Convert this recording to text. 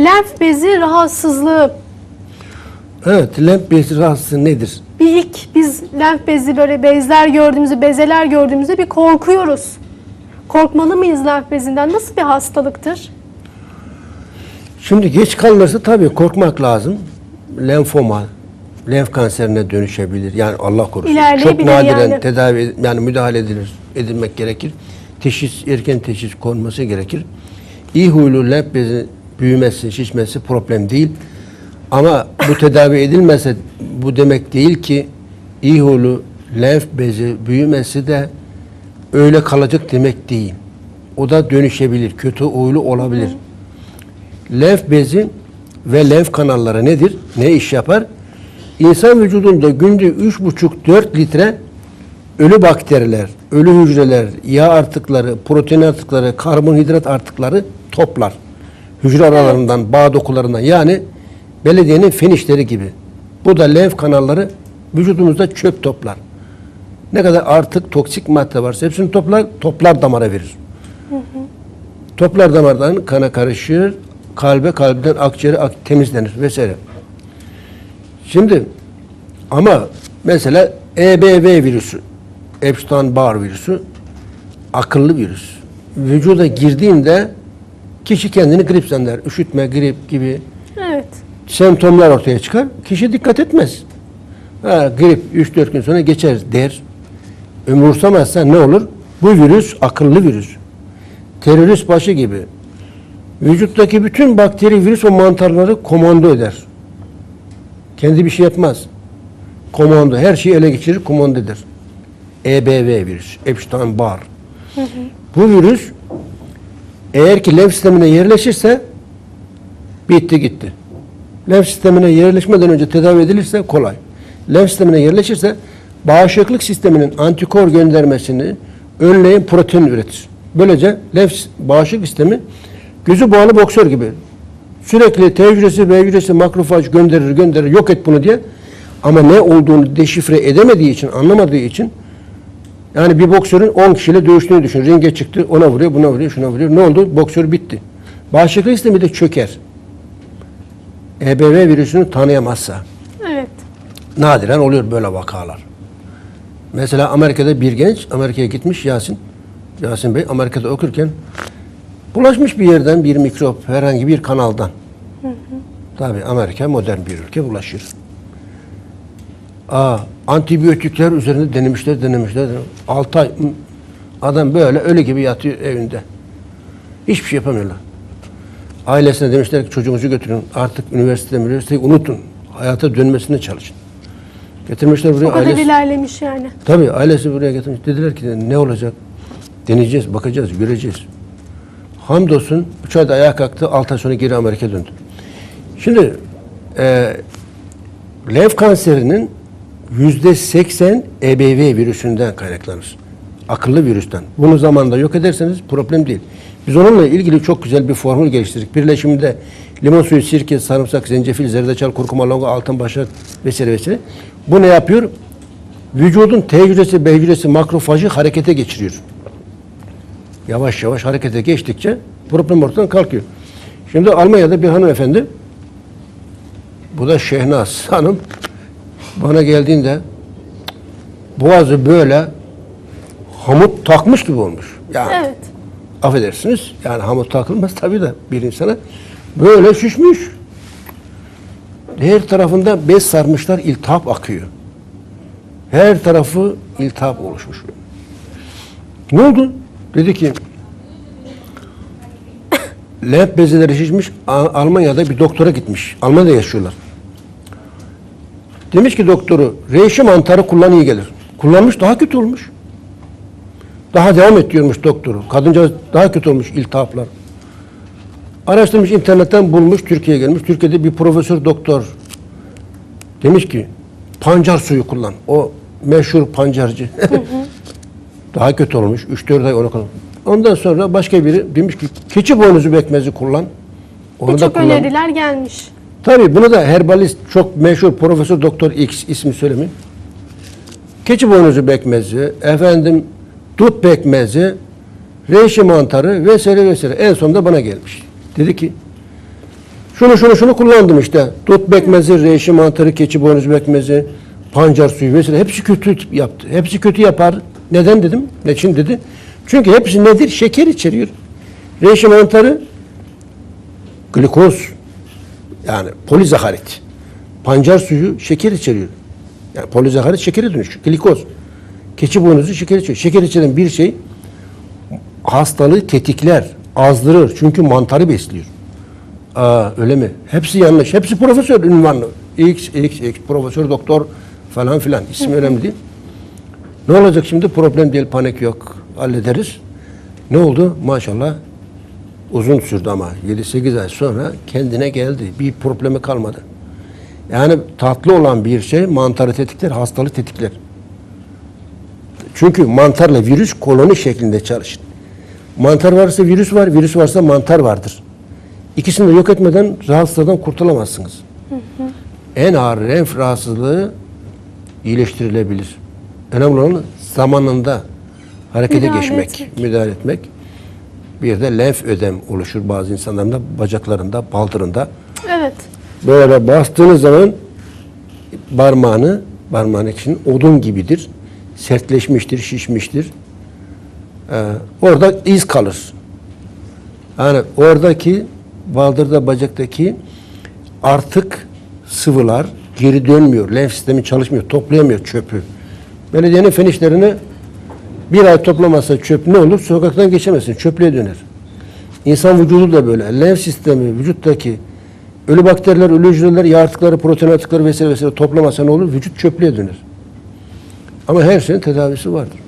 Lenf bezi rahatsızlığı. Evet, lenf bezi rahatsızlığı nedir? Bir ilk biz lenf bezi böyle bezler gördüğümüzde, bezeler gördüğümüzde bir korkuyoruz. Korkmalı mıyız lenf bezinden? Nasıl bir hastalıktır? Şimdi geç kalınırsa tabii korkmak lazım. Lenfoma, lenf kanserine dönüşebilir. Yani Allah korusun. Çok İlerleyebilir nadiren yani. tedavi yani müdahale edilir, edilmek gerekir. Teşhis erken teşhis konması gerekir. İyi huylu lenf bezi büyümesi, şişmesi problem değil. Ama bu tedavi edilmese bu demek değil ki iyi huylu lenf bezi büyümesi de öyle kalacak demek değil. O da dönüşebilir, kötü huylu olabilir. Lenf bezi ve lenf kanalları nedir? Ne iş yapar? İnsan vücudunda günde 3,5-4 litre ölü bakteriler, ölü hücreler, yağ artıkları, protein artıkları, karbonhidrat artıkları toplar. Hücre aralarından, bağ dokularından yani belediyenin fen işleri gibi. Bu da lenf kanalları vücudumuzda çöp toplar. Ne kadar artık toksik madde varsa hepsini toplar, toplar damara verir. Toplar damardan kana karışır, kalbe kalpten akciğere ak- temizlenir vesaire. Şimdi ama mesela EBV virüsü, Epstein-Barr virüsü akıllı virüs. Vücuda girdiğinde kişi kendini grip zanneder. Üşütme, grip gibi Evet. semptomlar ortaya çıkar. Kişi dikkat etmez. Ha, grip 3-4 gün sonra geçer der. Umursamazsa ne olur? Bu virüs akıllı virüs. Terörist başı gibi. Vücuttaki bütün bakteri, virüs ve mantarları komando eder. Kendi bir şey yapmaz. Komando. Her şeyi ele geçirir, komando eder. EBV virüs. Epstein-Barr. Bu virüs eğer ki lenf sistemine yerleşirse bitti gitti. Lenf sistemine yerleşmeden önce tedavi edilirse kolay. Lenf sistemine yerleşirse bağışıklık sisteminin antikor göndermesini önleyen protein üretir. Böylece lenf bağışıklık sistemi gözü bağlı boksör gibi sürekli T hücresi, B hücresi, makrofaj gönderir, gönderir, yok et bunu diye. Ama ne olduğunu deşifre edemediği için, anlamadığı için yani bir boksörün 10 kişiyle dövüştüğünü düşün. Ringe çıktı, ona vuruyor, buna vuruyor, şuna vuruyor. Ne oldu? Boksör bitti. Bağışıklık sistemi de çöker. EBV virüsünü tanıyamazsa. Evet. Nadiren oluyor böyle vakalar. Mesela Amerika'da bir genç Amerika'ya gitmiş Yasin. Yasin Bey Amerika'da okurken bulaşmış bir yerden bir mikrop herhangi bir kanaldan. Tabii Amerika modern bir ülke bulaşır. Aa, antibiyotikler üzerinde denemişler, denemişler. 6 ay hı, adam böyle ölü gibi yatıyor evinde. Hiçbir şey yapamıyorlar. Ailesine demişler ki çocuğunuzu götürün. Artık üniversite, üniversiteyi unutun. Hayata dönmesine çalışın. Getirmişler buraya O kadar ailesi. ilerlemiş yani. Tabii ailesi buraya getirmiş. Dediler ki ne olacak? Deneyeceğiz, bakacağız, göreceğiz. Hamdolsun üç ayda ayağa kalktı, altı ay sonra geri Amerika'ya döndü. Şimdi e, lenf kanserinin yüzde seksen EBV virüsünden kaynaklanır. Akıllı virüsten. Bunu zamanında yok ederseniz problem değil. Biz onunla ilgili çok güzel bir formül geliştirdik. Birleşiminde limon suyu, sirke, sarımsak, zencefil, zerdeçal, kurkuma, longa, altın başak vesaire vesaire. Bu ne yapıyor? Vücudun T hücresi, B hücresi, makrofajı harekete geçiriyor. Yavaş yavaş harekete geçtikçe problem ortadan kalkıyor. Şimdi Almanya'da bir hanımefendi, bu da Şehnaz Hanım, bana geldiğinde boğazı böyle hamut takmış gibi olmuş. Yani Evet. affedersiniz yani hamut takılmaz tabii de bir insana böyle şişmiş. Her tarafında bez sarmışlar iltihap akıyor. Her tarafı iltihap oluşmuş. Ne oldu? Dedi ki lenf bezeleri şişmiş Almanya'da bir doktora gitmiş. Almanya'da yaşıyorlar. Demiş ki doktoru reishi mantarı kullan iyi gelir. Kullanmış daha kötü olmuş. Daha devam et diyormuş doktoru. Kadınca daha kötü olmuş iltihaplar. Araştırmış internetten bulmuş Türkiye'ye gelmiş. Türkiye'de bir profesör doktor demiş ki pancar suyu kullan. O meşhur pancarcı. Daha kötü olmuş. 3-4 ay onu kullan. Ondan sonra başka biri demiş ki keçi boynuzu bekmezi kullan. Onu da Birçok kullan. öneriler gelmiş. Tabii bunu da herbalist çok meşhur Profesör Doktor X ismi söylemeyeyim. Keçi boynuzu bekmezi, efendim dut pekmezi, reishi mantarı vesaire vesaire. En sonunda bana gelmiş. Dedi ki şunu şunu şunu kullandım işte. Dut pekmezi, reishi mantarı, keçi boynuz pekmezi, pancar suyu vesaire. Hepsi kötü yaptı. Hepsi kötü yapar. Neden dedim? Ne için dedi? Çünkü hepsi nedir? Şeker içeriyor. Reishi mantarı glikoz yani polizaharit. Pancar suyu şeker içeriyor. Yani polizaharit şekere dönüşüyor. Glikoz. Keçi boynuzu şeker içeriyor. Şeker içeren bir şey hastalığı tetikler, azdırır. Çünkü mantarı besliyor. Aa, öyle mi? Hepsi yanlış. Hepsi profesör ünvanlı. X, X, X, profesör, doktor falan filan. İsim önemli değil. Ne olacak şimdi? Problem değil, panik yok. Hallederiz. Ne oldu? Maşallah uzun sürdü ama 7-8 ay sonra kendine geldi. Bir problemi kalmadı. Yani tatlı olan bir şey mantarı tetikler, hastalığı tetikler. Çünkü mantarla virüs koloni şeklinde çalışır. Mantar varsa virüs var, virüs varsa mantar vardır. İkisini de yok etmeden rahatsızlıktan kurtulamazsınız. En ağır lenf rahatsızlığı iyileştirilebilir. Önemli olan zamanında harekete Müdahale geçmek, etmek. müdahale etmek. Bir de lenf ödem oluşur bazı insanların da bacaklarında, baldırında. Evet. Böyle bastığınız zaman parmağını, parmağın için odun gibidir. Sertleşmiştir, şişmiştir. Ee, orada iz kalır. Yani oradaki baldırda, bacaktaki artık sıvılar geri dönmüyor. Lenf sistemi çalışmıyor, toplayamıyor çöpü. Belediyenin fen işlerini bir ay toplamazsa çöp ne olur? Sokaktan geçemezsin, çöplüğe döner. İnsan vücudu da böyle. Lenf sistemi, vücuttaki ölü bakteriler, ölü hücreler, yağ atıkları, protein atıkları vesaire vesaire toplamasa ne olur? Vücut çöplüğe döner. Ama her şeyin tedavisi vardır.